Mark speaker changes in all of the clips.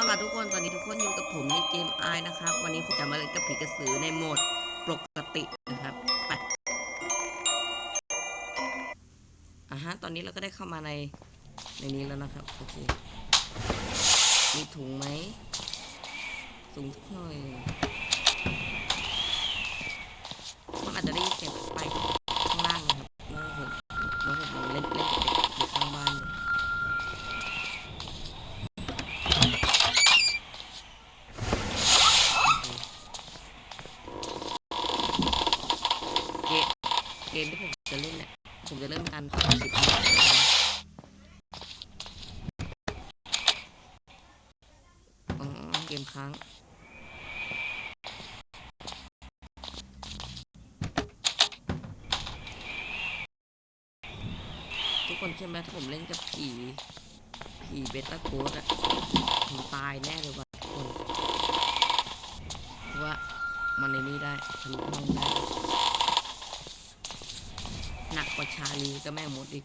Speaker 1: เอาล่ะทุกคนตอนนี้ทุกคนอยู่กับผมในเกมไอนะครับ วันนี้ผมจะมาเล่นกับผีกระสือในโหมดปกตินะครับไปอะฮะตอนนี้เราก็ได้เข้ามาในในนี้แล้วนะครับโอเคมีถุงไหมถุงสักหน่อยมันอาจจะได้ยินเสียงไปข้างล่างนะครับแล้วผมแล้วผมลองเล่นเล่นกับเด็กอยู่ข้างบ้านอยู่ เกม เกมที่ผมจะเล่นเนี่ยผมจะเริ่มการทำคลิปอ๋อเกมค้างทุกคนเชื่อไหมถ้าผมเล่นกับผีผีเบต้าโกดอะผมตายแน่เลยว่ะทุกคนเพราะว่ามันในนี้ได้ทะลุห้องได้ หนักกว่าชาลีก็แม่มดอีก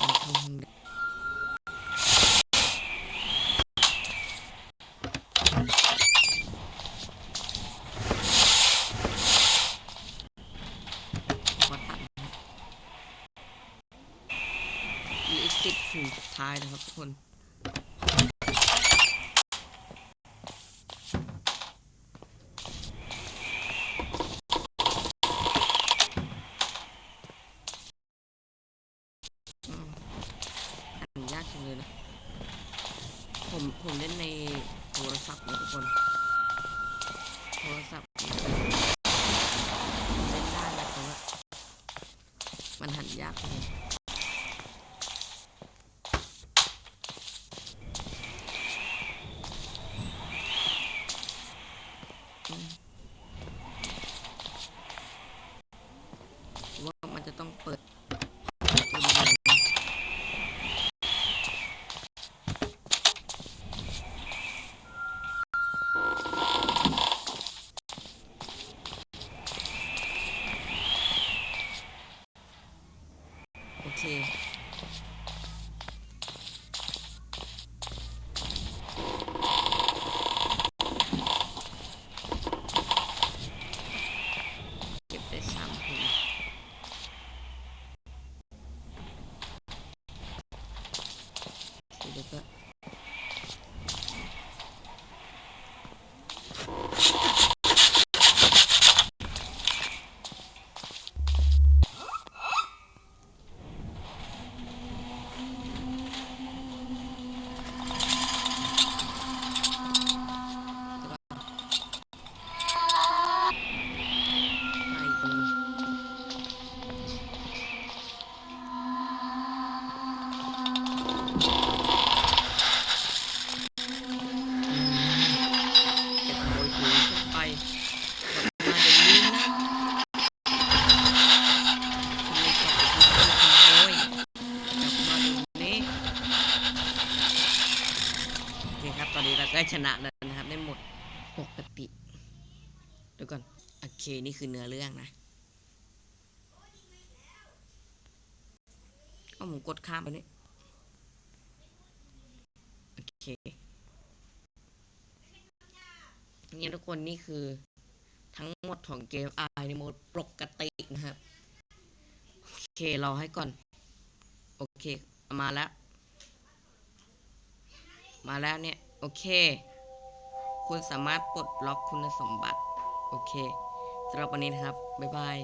Speaker 1: มันทำได้ขอตัดนะครับมีอีกสิบถุงสุดท้ายนะครับทุกคน อืมอ่ากจังเลยนะ ผมผมเล่นในโทรศัพท์นะทุกคน โทรศัพท์เล่นได้แหละแต่ว่ามันหันยากเลยอืมว่ามันจะต้องเปิดตัวดูนะ โอ เค เก็บได้สามถุงโอเคแล้วก็ นี้เราได้ชนะแล้วนะครับในโหมดปกติเดี๋ยวก่อนโอเคนี่คือเนื้อเรื่องนะเอาผมกดข้ามไปนี่โอเคนี่ทุกคนนี่คือทั้งหมดของเกม i ในโหมดปกตินะครับ โอเครอให้ก่อน โอเค มาแล้ว มาแล้วเนี่ย โอเค คุณสามารถปลดล็อกคุณสมบัติ โอเคสำหรับวันนี้นะครับ บ๊ายบาย